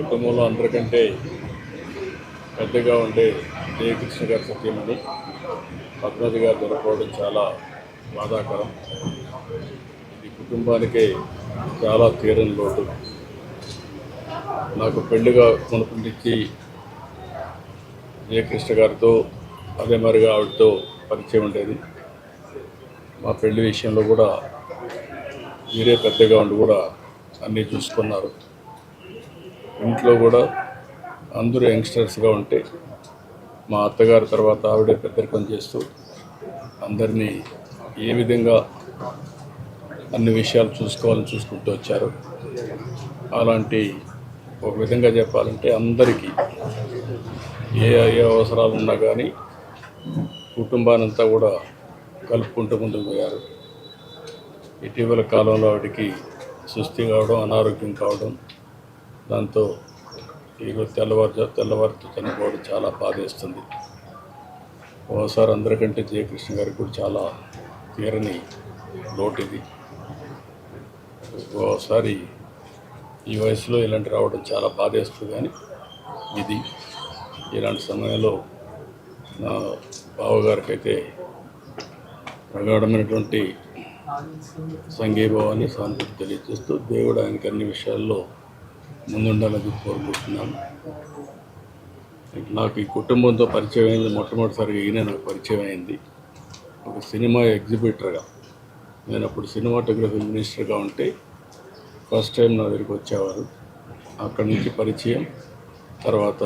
కుటుంబంలో అందరికంటే పెద్దగా ఉండే జయకృష్ణ గారి సత్యమని పద్మతి గారు దొరకపోవడం చాలా బాధాకరం. ఇది కుటుంబానికి చాలా తీరని లోటు. నాకు పెళ్ళిగా కొనుక్కుంటించి జయకృష్ణ గారితో అదే మరిగా ఆవిడతో పరిచయం ఉండేది. మా పెళ్ళి విషయంలో కూడా మీరే పెద్దగా ఉండి కూడా అన్నీ చూసుకున్నారు. ఇంట్లో కూడా అందరూ యంగ్స్టర్స్గా ఉంటే మా అత్తగారి తర్వాత ఆవిడే పెద్దరికం చేస్తూ అందరినీ ఏ విధంగా అన్ని విషయాలు చూసుకోవాలని చూసుకుంటూ వచ్చారు. అలాంటి ఒక విధంగా చెప్పాలంటే అందరికీ ఏ ఏ అవసరాలు ఉన్నా కానీ కుటుంబానంతా కూడా కలుపుకుంటూ ముందుకు పోయారు. ఇటీవల కాలంలో ఆవిడకి సుస్థి కావడం అనారోగ్యం కావడం దాంతో ఈరోజు తెల్లవారు తెల్లవారితో చనిపోవడం చాలా బాధేస్తుంది. ఓసారి అందరికంటే జయకృష్ణ గారికి కూడా చాలా తీరని లోటు ఇది ఓసారి ఈ వయసులో ఇలాంటి రావడం చాలా బాధేస్తుంది కానీ ఇది ఇలాంటి సమయంలో నా బావగారికి అయితే ప్రగాఢమైనటువంటి సంఘీభావాన్ని సానుభూతి తెలియజేస్తూ దేవుడు ఆయనకి అన్ని విషయాల్లో ముందుండాలని కోరుకుంటున్నాను. నాకు ఈ కుటుంబంతో పరిచయం అయింది మొట్టమొదటిసారిగా ఈయన నాకు పరిచయం అయింది ఒక సినిమా ఎగ్జిబిటర్గా. నేను అప్పుడు సినిమాటోగ్రఫీ మినిస్టర్గా ఉంటే ఫస్ట్ టైం నా దగ్గరికి వచ్చేవారు. అక్కడి నుంచి పరిచయం. తర్వాత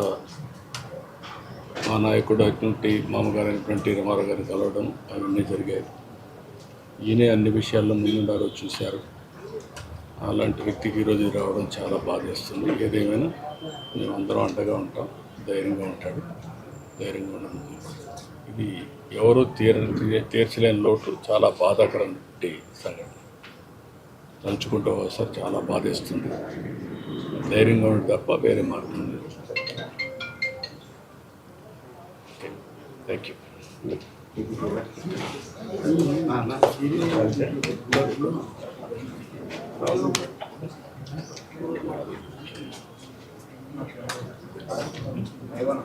మా నాయకుడు అటువంటి మామగారు అయినటువంటి రమారావు గారిని కలవడం అవన్నీ జరిగాయి. ఈయనే అన్ని విషయాల్లో ముందుండారో చూశారు. అలాంటి వ్యక్తికి ఈరోజు రావడం చాలా బాధేస్తుంది ఏదేమైనా మేము అందరం అండగా ఉంటాం. ధైర్యంగా ఉంటాడు. ధైర్యంగా ఉండడం ఇది ఎవరు తీర తీర్చలేని లోటు. చాలా బాధాకరం సంఘటన. తలుచుకుంటూ ఒకసారి చాలా బాధేస్తుంది ధైర్యంగా ఉంటే తప్ప వేరే మార్గం లేదు. Thank you Ahí bueno.